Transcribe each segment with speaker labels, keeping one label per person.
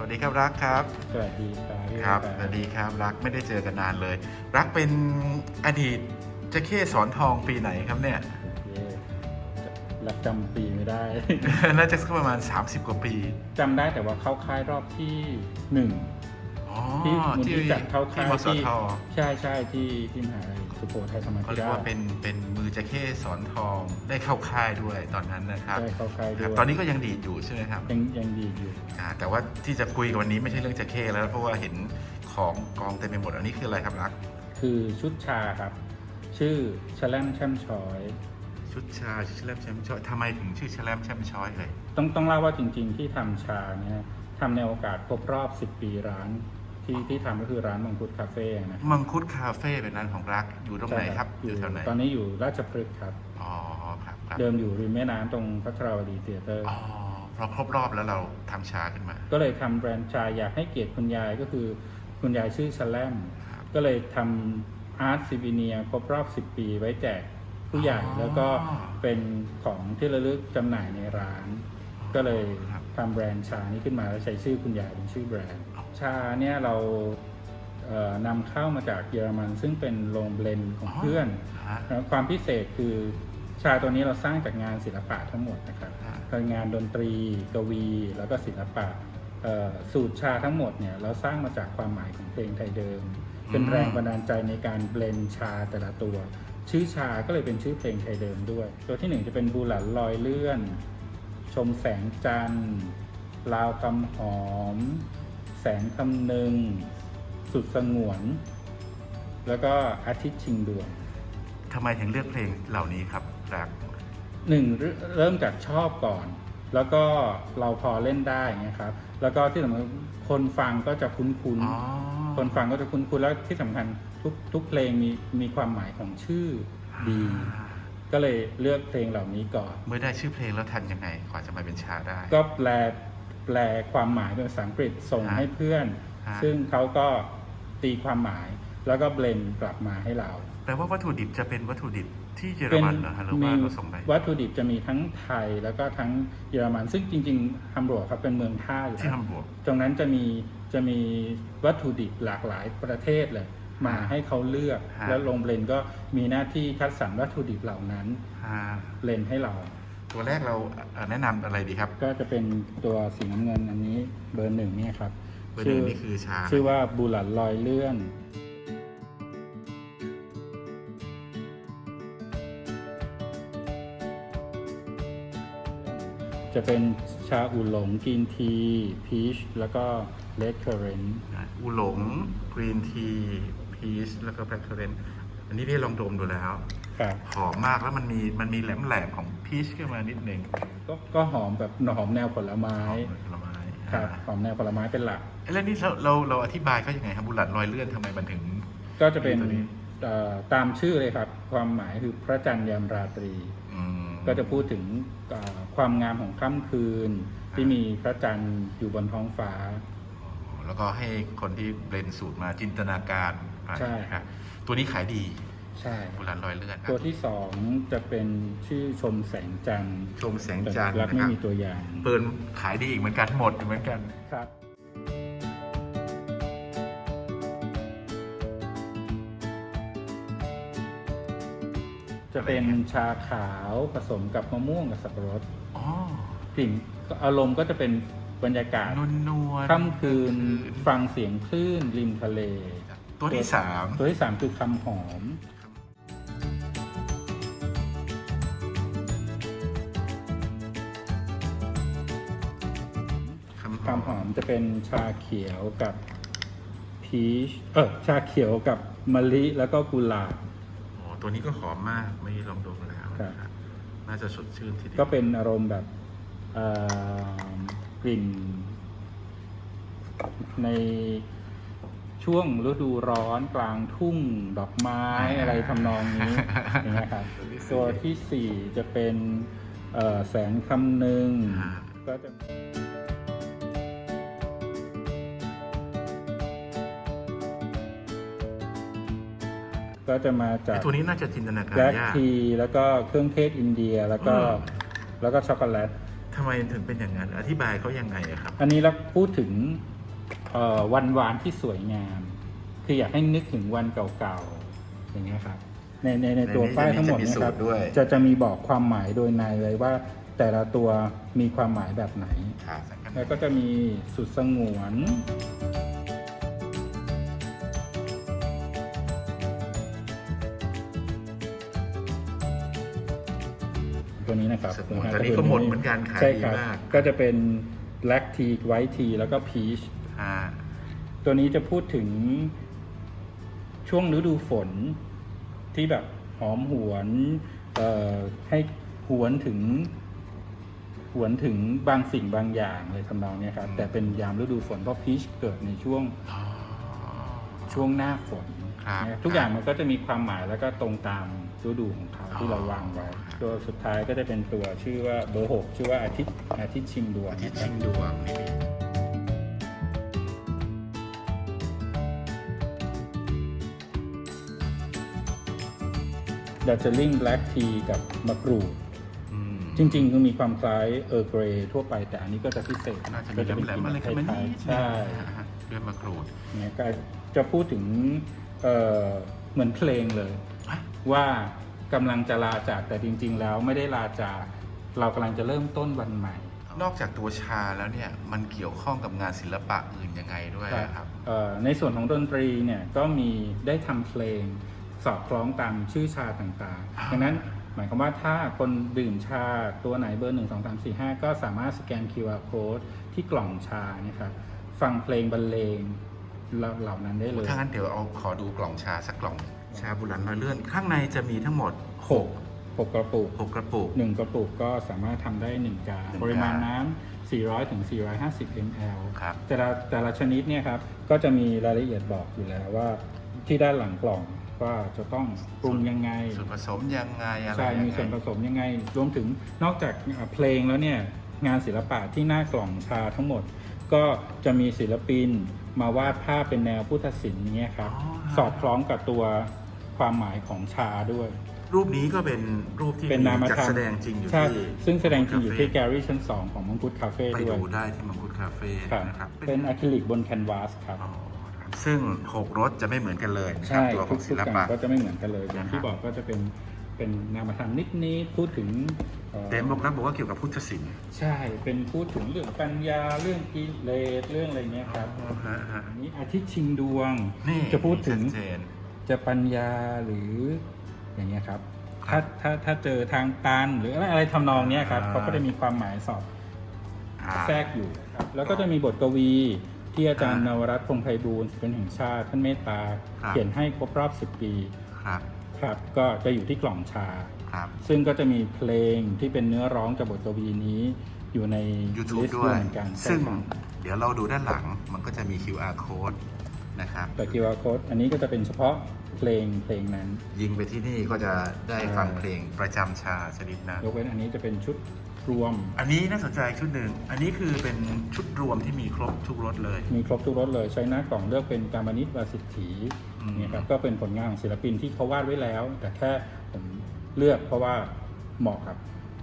Speaker 1: วัสดีครับรักครับ
Speaker 2: สวัสดีครับพี่
Speaker 1: ครับ
Speaker 2: โอ
Speaker 1: สวัสดีครับรักไม่ได้เจอกันนานเลย รักเป็นอดีตเจะเข้สอนทองปีไหนครับเนี่ย
Speaker 2: เครักจำปีไม่ได้
Speaker 1: น่าจะสักประมาณ 30 กว่าปี
Speaker 2: จำได้แต่ว่าเข้าค่ายรอบที่หนึ่ง
Speaker 1: อ๋อ
Speaker 2: ที่มูลที่จัดเข้าค่าย
Speaker 1: ที่มส
Speaker 2: ที่
Speaker 1: ท
Speaker 2: ใช่ใช่ที่ที่มหาลัยสุโขทัยธรรม
Speaker 1: เขา
Speaker 2: ธิ
Speaker 1: เรียก
Speaker 2: รา
Speaker 1: ว่า
Speaker 2: ช
Speaker 1: เป็นเป็นมือเจะเข้สอนทองได้เข้าค่ายด้วยตอนนั้นนะครับ
Speaker 2: ได้เข้าค่าย
Speaker 1: ค
Speaker 2: ด้
Speaker 1: รับ
Speaker 2: วย
Speaker 1: ตอนนี้ก็ยังดีดอยู่ใช่ไหมครับ
Speaker 2: ยังยังดีอยู่
Speaker 1: อ่าแต่ว่าที่จะคุยกันวันนี้ไม่ใช่เรื่องเจะเข้แล้วเพราะว่าเห็นของกองเต็มไปหมดอันนี้คืออะไรครับรัก
Speaker 2: คือชุดชาครับ ชื่อชแลมแช่มชอย
Speaker 1: ชุดชาชื่อแชลมแชมป์ชอยทำไมถึงชื่อแชลมแชมป์ชอยเลย
Speaker 2: ต้องต้องเล่าว่าจริงๆที่ทำชาเนี่ยทำในโอกาสครบรอบ 10 ปีร้าน ที่ที่ทำก็คือร้านมังคุดคาเฟ่นะ
Speaker 1: มังคุดคาเฟ่เป็นร้านของรักอยู่ตรงไหนครับ อยู่แถวไหน
Speaker 2: ตอนนี้อยู่ราชพฤกษ์ครับ
Speaker 1: อ๋อครับครับ
Speaker 2: เดิมอยู่ริมแม่น้ำตรงพัทรวดีเตียเตอร์
Speaker 1: อ๋อพอครบรอบแล้วเราทำชาขึ้นมา
Speaker 2: ก็เลยทำแบรนด์ชาอยากให้เกียรติคุณยายก็คือคุณยายชื่อชแลม
Speaker 1: ครับ
Speaker 2: ก็เลยทำอาร์ตซิวิเนียครบรอบ 10 ปีไว้แจกผู้ใหญ่
Speaker 1: อ๋อ
Speaker 2: แล้วก็เป็นของที่ระลึกจำหน่ายในร้าน ก็เลย
Speaker 1: ครับ
Speaker 2: ทำแบรนด์ชานี้ขึ้นมาแล้วใช้ชื่อคุณยายเป็นชื่อแบรนด์
Speaker 1: อ๋อ
Speaker 2: ชาเนี่ยเราเอ่อนำเข้ามาจากเยอรมันซึ่งเป็นโรงเบลนด์ของเพื่อน
Speaker 1: ฮะ
Speaker 2: แล้วความพิเศษคือชาตัวนี้เราสร้างจากงานศิลปะทั้งหมดนะครับ
Speaker 1: ฮะ
Speaker 2: คืองานดนตรี กวี แล้วก็ศิลปะเอ่อสูตรชาทั้งหมดเนี่ยเราสร้างมาจากความหมายของเพลงไทยเดิม เป็นแรงบันดาลใจในการเบลนด์ชาแต่ละตัว ชื่อชาก็เลยเป็นชื่อเพลงไทยเดิมด้วย ตัวที่หนึ่งจะเป็นบูหลันลอยเลื่อน ชมแสงจันทร์ลาวคำหอม แสงคำนึง สุดสงวน แล้วก็อาทิตย์ชิงดวง
Speaker 1: ทำไมถึงเลือกเพลงเหล่านี้ครับรัก
Speaker 2: หนึ่งเริ่เริ่มจากชอบก่อน แล้วก็เราพอเล่นได้เงี้ยครับ แล้วก็ที่สำคัญคนฟังก็จะคุ้น
Speaker 1: อ๋อ
Speaker 2: ๆคนฟังก็จะคุ้นๆแล้วที่สำคัญทุกทุกเพลงมีมีความหมายของชื่อดี
Speaker 1: อ่า
Speaker 2: ก็เลยเลือกเพลงเหล่านี้ก่อน
Speaker 1: เมื่อได้ชื่อเพลงแล้วทันยังไงกว่าจะมาเป็นชาได้
Speaker 2: ก็แปลแปลความหมายเป็นภาษาอังกฤษส่ง
Speaker 1: ฮะ
Speaker 2: ให้เพื่อน
Speaker 1: ฮะ
Speaker 2: ซึ่งเขาก็ตีความหมาย แล้วก็เบลนด์กลับมาให้เรา
Speaker 1: แปลว่าวัตถุดิบจะเป็นวัตถุดิบที่เยอร
Speaker 2: เป็น
Speaker 1: มันเหรอฮะหรือว่าเราส่งไป
Speaker 2: วัตถุดิบจะมีทั้งไทยแล้วก็ทั้งเยอรมัน ซึ่งจริงๆฮัมบูร์กครับเป็นเมืองท่าอยู่
Speaker 1: ที่
Speaker 2: แล้ว
Speaker 1: ฮัมบูร์ก
Speaker 2: ตรงนั้นจะมีจะมีวัตถุดิบหลากหลายประเทศเลย มาให้เขาเลือก
Speaker 1: ฮะ
Speaker 2: แล้วโรงเบลนด์ก็มีหน้าที่คัดสรรวัตถุดิบเหล่านั้น
Speaker 1: อ่า
Speaker 2: เบลนด์ให้เรา
Speaker 1: ตัวแรกเราเอ่อแนะนำอะไรดีครับ
Speaker 2: ก็จะเป็นตัวสีน้ำเงินอันนี้เบอร์หนึ่งเนี่ยครับ
Speaker 1: เบอร์หนึ่งนี่คือชา
Speaker 2: ชื่อว่าบูหลันลอยเลื่อน จะเป็นชาอูหลงกินทีพีชแล้วก็เลดเคอร์เรน
Speaker 1: อะอูหลงกรีนที พีชแล้วก็แบล็คเคอร์เรนอันนี้พี่ลองดมดูแล้ว
Speaker 2: ครับ
Speaker 1: หอมมากแล้วมันมีมันมีแหลมแหลมๆของพีชขึ้นมานิดนึง
Speaker 2: ก็ก็หอมแบบหอมแนวผลไม้
Speaker 1: หอมเหมือนผลไม้
Speaker 2: ครับ
Speaker 1: อ่า
Speaker 2: หอมแนวผลไม้เป็นหลัก
Speaker 1: แล้วนี่เราเราเราอธิบายเขายังไงครับบุหลัดลอยเลื่อนทำไมมันถึง
Speaker 2: ก็จะเป็น
Speaker 1: ตัวนี้
Speaker 2: เอ่อตามชื่อเลยครับ ความหมายคือพระจันทร์ยามราตรี
Speaker 1: อืม
Speaker 2: ก็จะพูดถึงเอ่อความงามของค่ำคืน ที่มีพระจันทร์อยู่บนท้องฟ้า
Speaker 1: อ๋อแล้วก็ให้คนที่เบลนสูตรมาจินตนาการ ไป
Speaker 2: ใช่
Speaker 1: ครับตัวนี้ขายดี
Speaker 2: ใช่
Speaker 1: บุหลัดลอยเลื่อนครั
Speaker 2: ตัว
Speaker 1: บ
Speaker 2: ที่สองจะเป็นชื่อชมแสงจันทร์
Speaker 1: ชมแสง
Speaker 2: แต่
Speaker 1: จันทร์
Speaker 2: รัก
Speaker 1: นะ
Speaker 2: ไม่
Speaker 1: ครับ
Speaker 2: มีตัวอย่าง
Speaker 1: เปิดขายดีอีกเหมือนกันหมดเหมือนกัน
Speaker 2: ครับ จะเป็นชาขาวผสมกับมะม่วงกับสับปะรด
Speaker 1: อ๋อก
Speaker 2: ลิ่นก็อารมณ์ก็จะเป็นบรรยากาศ
Speaker 1: นวลนวล
Speaker 2: ค่ำคืนฟังเสียงคลื่นริมทะเล
Speaker 1: ตัวที่สาม
Speaker 2: ตัวที่สามคือคำหอม
Speaker 1: คำ
Speaker 2: คำหอมจะเป็นชาเขียวกับพีชเออชาเขียวกับมะลิแล้วก็กุหลาบ
Speaker 1: โอ้ตัวนี้ก็หอมมากไม่ลองดมแล้วนะครับน่าจะสดชื่นทีเดียว
Speaker 2: ก็เป็นอารมณ์แบบเอ่อกลิ่นใน ช่วงฤดูร้อนกลางทุ่งดอกไม้อะไรทำนองนี้อย่างเงี้ยครับตัวที่สี่จะเป็นเอ่อแสงคำนึง
Speaker 1: อ่า
Speaker 2: ก็จะก็จะมาจา
Speaker 1: ไอ้
Speaker 2: ก
Speaker 1: ตัวนี้น่าจะจินตนาการ
Speaker 2: แบล็ก
Speaker 1: ยาก
Speaker 2: ทีแล้วก็เครื่องเทศอินเดียแล้วก็
Speaker 1: อืม
Speaker 2: แล้วก็ช็อกโกแลต
Speaker 1: ทำไมถึงเป็นอย่างนั้น อธิบายเขายังไงอะครับ
Speaker 2: อันนี้เราพูดถึงเอ่อ วันวานที่สวยงาม คืออยากให้นึกถึงวันเก่าๆอย่างเงี้ยครับในในในตัว
Speaker 1: ในนี้
Speaker 2: ป้ายทั้งหมด
Speaker 1: จะมี
Speaker 2: เนะครับ
Speaker 1: สูตรด้วย
Speaker 2: จะจะมีบอกความหมายโดยในเลยว่า แต่ละตัวมีความหมายแบบไหน
Speaker 1: ค่ะสักกัน
Speaker 2: แล้วก็จะมีสุดสงวนตัวนี้นะครับ
Speaker 1: สมุนตอนนี้ก็หมดเหมือนกันขาย
Speaker 2: ใช่
Speaker 1: ดี
Speaker 2: ครับ
Speaker 1: มาก
Speaker 2: ก็จะเป็น black tea white tea แล้วก็ peach
Speaker 1: อ่า
Speaker 2: ตัวนี้จะพูดถึงช่วงฤดูฝนที่แบบหอมหวนเอ่อให้หวนถึงหวนถึงบางสิ่งบางอย่างเลยทำนองเนี้ยครับแต่เป็นยามฤดูฝนเพราะพีชเกิดในช่วง
Speaker 1: อ๋อ
Speaker 2: ช่วงหน้าฝน
Speaker 1: ครับ
Speaker 2: เนี่ยทุกอย่างมันก็จะมีความหมายแล้วก็ตรงตามฤดูของเขาที่เราวางไว้ ตัวสุดท้ายก็จะเป็นตัวชื่อว่าเบอร์หกชื่อว่าอาทิตย์อาทิตย์ชิงดวง
Speaker 1: อาทิตย์
Speaker 2: นะครั
Speaker 1: ชิ
Speaker 2: บ
Speaker 1: งดวงนี่
Speaker 2: ดัชเชอร์ลิงแบล็กทีกับมะกรูด
Speaker 1: อืม
Speaker 2: จริงๆก็มีความคล้ายเออร์เกรย์ทั่วไป แต่อันนี้ก็จะพิเศษ
Speaker 1: น่าจะ
Speaker 2: ก็
Speaker 1: มี
Speaker 2: จะเป็น
Speaker 1: แหล
Speaker 2: กลิ่
Speaker 1: มๆอะไร
Speaker 2: น
Speaker 1: ขึ้นมา
Speaker 2: ไท
Speaker 1: นิ
Speaker 2: ย
Speaker 1: ด
Speaker 2: ๆใช่
Speaker 1: นะฮะด้วยมะกรูด
Speaker 2: เนี่ยก็จะพูดถึงเอ่อเหมือนเพลงเลย
Speaker 1: อะ
Speaker 2: ว่ากำลังจะลาจากแต่จริง ๆ แล้วไม่ได้ลาจาก เรากำลังจะเริ่มต้นวันใหม่
Speaker 1: นอกจากตัวชาแล้วเนี่ย มันเกี่ยวข้องกับงานศิลปะอื่นยังไงด้วยอะครับ
Speaker 2: เอ่อในส่วนของดนตรีเนี่ยก็มีได้ทำเพลง สอดคล้องตามชื่อชาต่าง
Speaker 1: อ่า
Speaker 2: ๆดังนั้นหมายความว่าถ้าคนดื่มชาตัวไหนเบอร์ 1 2 3 4 5 ก็สามารถสแกน QR code ที่กล่องชาเนี่ยครับฟังเพลงบรรเลงเหล่าเหล่านั้นได้เลย
Speaker 1: ถ้างั้นเดี๋ยวเอาขอดูกล่องชาสักกล่องชาบุรันมาเลื่อน ข้างในจะมีทั้งหมด
Speaker 2: หกหกกระปุก
Speaker 1: 6 6 กระปุก
Speaker 2: หนึ่งกระปุกก็สามารถทำได้1กา
Speaker 1: หนึ่งกา
Speaker 2: ปริมาณน้ำ 400ถึง450 ml
Speaker 1: ครับ
Speaker 2: แต่ละแต่ละชนิดเนี่ยครับก็จะมีรายละเอียดบอกอยู่แล้วว่าที่ด้านหลังกล่อง ว่าจะต้องปรุงยังไง
Speaker 1: ส่วนผสมยังไงอะไร
Speaker 2: ใช่
Speaker 1: ยังไง
Speaker 2: มีส่วนผสมยังไง รวมถึงนอกจากอ่าเพลงแล้วเนี่ยงานศิลปะที่หน้ากล่องชาทั้งหมด ก็จะมีศิลปินมาวาดภาพเป็นแนวพุทธศิลป์อย่างเงี้ยครับสอดคล้องกับตัวความหมายของชาด้วย
Speaker 1: รูปนี้ก็เป็นรูปที่
Speaker 2: เป็นนาม
Speaker 1: จัด
Speaker 2: ธรรม
Speaker 1: แสดงจริงอยู่
Speaker 2: ใช่
Speaker 1: ที่
Speaker 2: ซึ่งแสดงจริงอยู่ที่
Speaker 1: คา
Speaker 2: แก
Speaker 1: เฟ่
Speaker 2: รี่ชั้น2ของมังคุดคาเฟ่
Speaker 1: ไป
Speaker 2: ด้วย
Speaker 1: ดูได้ที่มังคุดคาเฟ่
Speaker 2: ครับ
Speaker 1: นะครับ
Speaker 2: เป็นอะคริลิกบนแคนวาสครับ
Speaker 1: อ๋อครับ ซึ่ง 6รสจะไม่เหมือนกันเลยนะครั
Speaker 2: ใช่
Speaker 1: บตัวข
Speaker 2: ทุ
Speaker 1: อกง
Speaker 2: ทุ
Speaker 1: ศิ
Speaker 2: ก
Speaker 1: ล
Speaker 2: อย่าง
Speaker 1: ปะ
Speaker 2: ก็จะไม่เหมือนกันเลยอย่างที่
Speaker 1: นะครับ
Speaker 2: บอกก็จะเป็นเป็นนามธรรมนิดนิดๆพูดถึงเอ่อ
Speaker 1: แต่บอกนะบอกว่าเกี่ยวกับพุทธศิลป์
Speaker 2: ใช่เป็นพูดถึงเรื่องปัญญาเรื่องกิเลสเรื่องอะไรเงี้ยครับ
Speaker 1: อ๋อฮะฮะ
Speaker 2: อันนี้อาทิตย์ชิงดวง
Speaker 1: นี่
Speaker 2: จะพูดถึง
Speaker 1: ชัเจน
Speaker 2: จะปัญญาหรืออย่างเงี้ยครับ
Speaker 1: ครั
Speaker 2: ถ้า
Speaker 1: บ
Speaker 2: ถ้าถ้าเจอทางตันหรืออะไรอะไรทำนองเนี้ยครับ
Speaker 1: อ่า
Speaker 2: เขาก็จะมีความหมายสอด
Speaker 1: อ่า
Speaker 2: แทรกอยู่ครับแล้วก็จะมีบทกวี ที่อาจารย์นวรัตน์พงษ์ไพบูลย์ศิลปินแห่งชาติท่านเมตตา
Speaker 1: ครับ
Speaker 2: เขียนให้ครบรอบ 10 ปี
Speaker 1: ครับ
Speaker 2: ครับ ก็จะอยู่ที่กล่องชา
Speaker 1: ครับ
Speaker 2: ซึ่งก็จะมีเพลงที่เป็นเนื้อร้องจากบทกวีนี้ อยู่ใน
Speaker 1: YouTube
Speaker 2: ลิสต์
Speaker 1: ด้วย
Speaker 2: เหมือนกัน
Speaker 1: ซึ่ง
Speaker 2: ใช่ครับ
Speaker 1: เดี๋ยวเราดูด้านหลังมันก็จะมี QR code นะครับ
Speaker 2: แต่ QR code อันนี้ก็จะเป็นเฉพาะเพลงเพลงนั้น
Speaker 1: ยิงไปที่นี่ก็จะได้
Speaker 2: ใช่
Speaker 1: ฟังเพลงประจำชาชนิดนั้น
Speaker 2: ยกเว้นอันนี้จะเป็นชุด รวม
Speaker 1: อันนี้น่าสนใจชุดหนึ่ง อันนี้คือเป็นชุดรวมที่มีครบทุกรสเลย
Speaker 2: มีครบทุกรสเลย ใช้หน้ากล่องเลือกเป็นการมนิตวาสิทธี
Speaker 1: อืม
Speaker 2: เนี่ยครับ ก็เป็นผลงานของศิลปินที่เขาวาดไว้แล้ว แต่แค่ผมเลือกเพราะว่าเหมาะกับ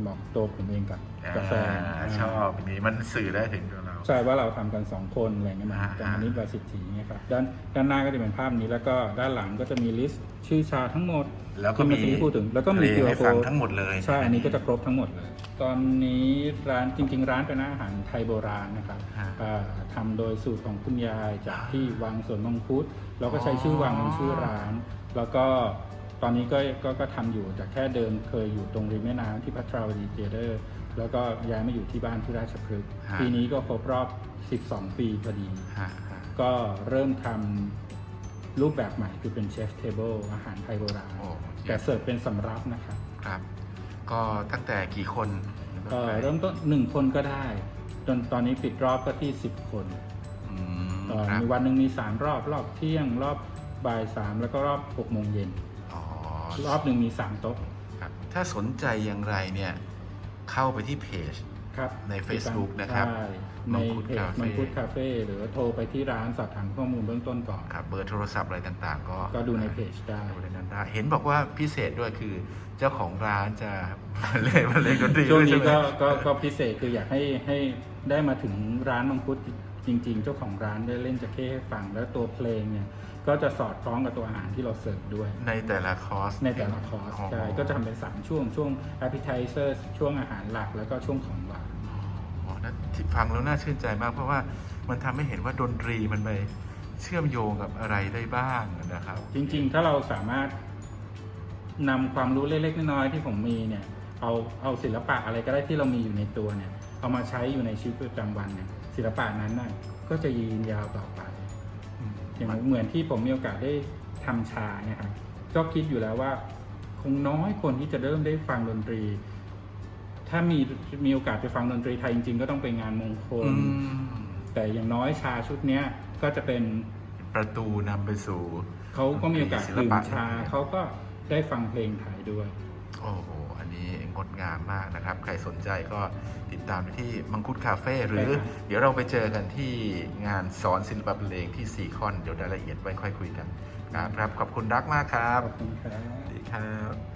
Speaker 2: เหมาะกับตัวผมเองกับกาแฟ
Speaker 1: อ่าชอบอันนี้มันสื่อได้ถึงตัวเรา
Speaker 2: ใช่ว่าเราทำกันสองคนอะไรเงี้ยมา
Speaker 1: อ่า
Speaker 2: การมนิตวาสิทธีเนี่ยครับด้านด้านหน้าก็จะเป็นภาพนี้แล้วก็ด้านหลังก็จะมีลิสต์ชื่อชาทั้งหมด
Speaker 1: แล้วก็มี
Speaker 2: ที่เอกี้พูดถึงแล้วก็มี
Speaker 1: เพลง
Speaker 2: QR
Speaker 1: ให้ฟัง
Speaker 2: code
Speaker 1: ทั้งหมดเลย
Speaker 2: ใช่อันนี้ก็จะครบทั้งหมดเลย ตอนนี้ร้านจริง ๆ ร้านเป็นอาหารไทยโบราณนะครับ
Speaker 1: ฮะ
Speaker 2: อ่าทำโดยสูตรของคุณยายจากที่วังสวนมังคุดเราก็ใช้ชื่อวังเป็นชื่อร้าน แล้วก็ตอนนี้ก็ก็ก็ทำอยู่จากแค่เดิมเคยอยู่ตรงริมแม่น้ำที่พัทราวดีเทเตอร์ แล้วก็ย้ายมาอยู่ที่บ้านที่ราชพฤกษ์
Speaker 1: ฮะ
Speaker 2: ปีนี้ก็ครบรอบ 12 ปีพอดี
Speaker 1: ฮะฮะ
Speaker 2: ก็เริ่มทำรูปแบบใหม่คือเป็นเชฟเทเบิลอาหารไทยโบราณ
Speaker 1: โอ้
Speaker 2: แต่เสิร์ฟเป็นสำรับนะครับ
Speaker 1: ครับ ก็ตั้งแต่กี่คน
Speaker 2: เอ่อเริ่มต้นหนึ่งคนก็ได้ จนตอนนี้ปิดรอบก็ที่สิบคน
Speaker 1: อืม
Speaker 2: เอ่อ
Speaker 1: ครับ
Speaker 2: มีวันหนึ่งมีสามรอบ รอบเที่ยง รอบบ่ายสามแล้วก็รอบหกโมงเย็น
Speaker 1: อ๋อ
Speaker 2: รอบหนึ่งมีสามโต๊ะ
Speaker 1: ครับถ้าสนใจอย่างไรเนี่ย เข้าไปที่เพจ
Speaker 2: ครับ
Speaker 1: ใน Facebook นะครับ
Speaker 2: ใช่ในเพจ
Speaker 1: มั
Speaker 2: มั
Speaker 1: ง
Speaker 2: ง
Speaker 1: คุ
Speaker 2: คุ
Speaker 1: ด
Speaker 2: ด
Speaker 1: คา
Speaker 2: คา
Speaker 1: เฟ่
Speaker 2: เฟ่หรือว่าโทรไปที่ร้านสอบถามข้อมูลเบื้องต้นก่อน
Speaker 1: ครับเบอร์โทรศัพท์อะไรต่างๆ ก็
Speaker 2: ก็ดูในเพจได้
Speaker 1: ดูในนั้นได้ เห็นบอกว่าพิเศษด้วยคือเจ้าของร้านจะมาเล่นมาเล่นดนตรี
Speaker 2: ช่วง
Speaker 1: ด้วย
Speaker 2: นี้
Speaker 1: ใช่ไหม
Speaker 2: ก็ก็ก็พิเศษคืออยากให้ให้ได้มาถึงร้านมังคุด จริง ๆ เจ้าของร้านได้เล่นจะเข้ให้ฟัง แล้วตัวเพลงเนี่ยก็จะสอดคล้องกับตัวอาหารที่เราเสิร์ฟด้วย
Speaker 1: ในแต่ละคอร์ส
Speaker 2: ในแต่ละคอร์สใช่ก็จะทำเป็นสามช่วงช่วง appetizer ช่วงอาหารหลักแล้วก็ช่วงของหวาน
Speaker 1: อ๋อนั่นที่ฟังแล้วน่าชื่นใจมาก เพราะว่ามันทำให้เห็นว่าดนตรีมันไปเชื่อมโยงกับอะไรได้บ้างนะครับ
Speaker 2: จริง ๆ ถ้าเราสามารถนำความรู้เล็กๆน้อยๆที่ผมมีเนี่ยเอาเอาศิลปะอะไรก็ได้ที่เรามีอยู่ในตัวเนี่ยเอามาใช้อยู่ในชีวิตประจำวันเนี่ย ศิลปะนั้นน่ะก็จะยืนยาวต่อไป อย่างเหมือนที่ผมมีโอกาสได้ทำชาเนี่ยครับก็คิดอยู่แล้วว่า คงน้อยคนที่จะเริ่มได้ฟังดนตรี ถ้ามีมีโอกาสไปฟังดนตรีไทยจริง ๆ ก็ต้องไปงานมงคล
Speaker 1: อืม
Speaker 2: แต่อย่างน้อยชาชุดเนี้ยก็จะเป็น
Speaker 1: ประตูนำไปสู่
Speaker 2: เขาก็มีโอกาส
Speaker 1: ศิล
Speaker 2: ดื่ม
Speaker 1: ปะ
Speaker 2: ชาเขาก็ได้ฟังเพลงไทยด้วย
Speaker 1: โอ้โหอั นนี้งดงามมากนะครับ ใครสนใจก็ติดตามไปที่มังคุดคาเฟ่หรือ
Speaker 2: ได้ครับ
Speaker 1: เดี๋ยวเราไปเจอกันที่งานสอนศิลปะเพลงที่ซีคอน เดี๋ยวรายละเอียดไว้ค่อยคุยกันครับครับขอบคุณรักมากครับ
Speaker 2: ขอบคุณครับ
Speaker 1: สวัสดีครับ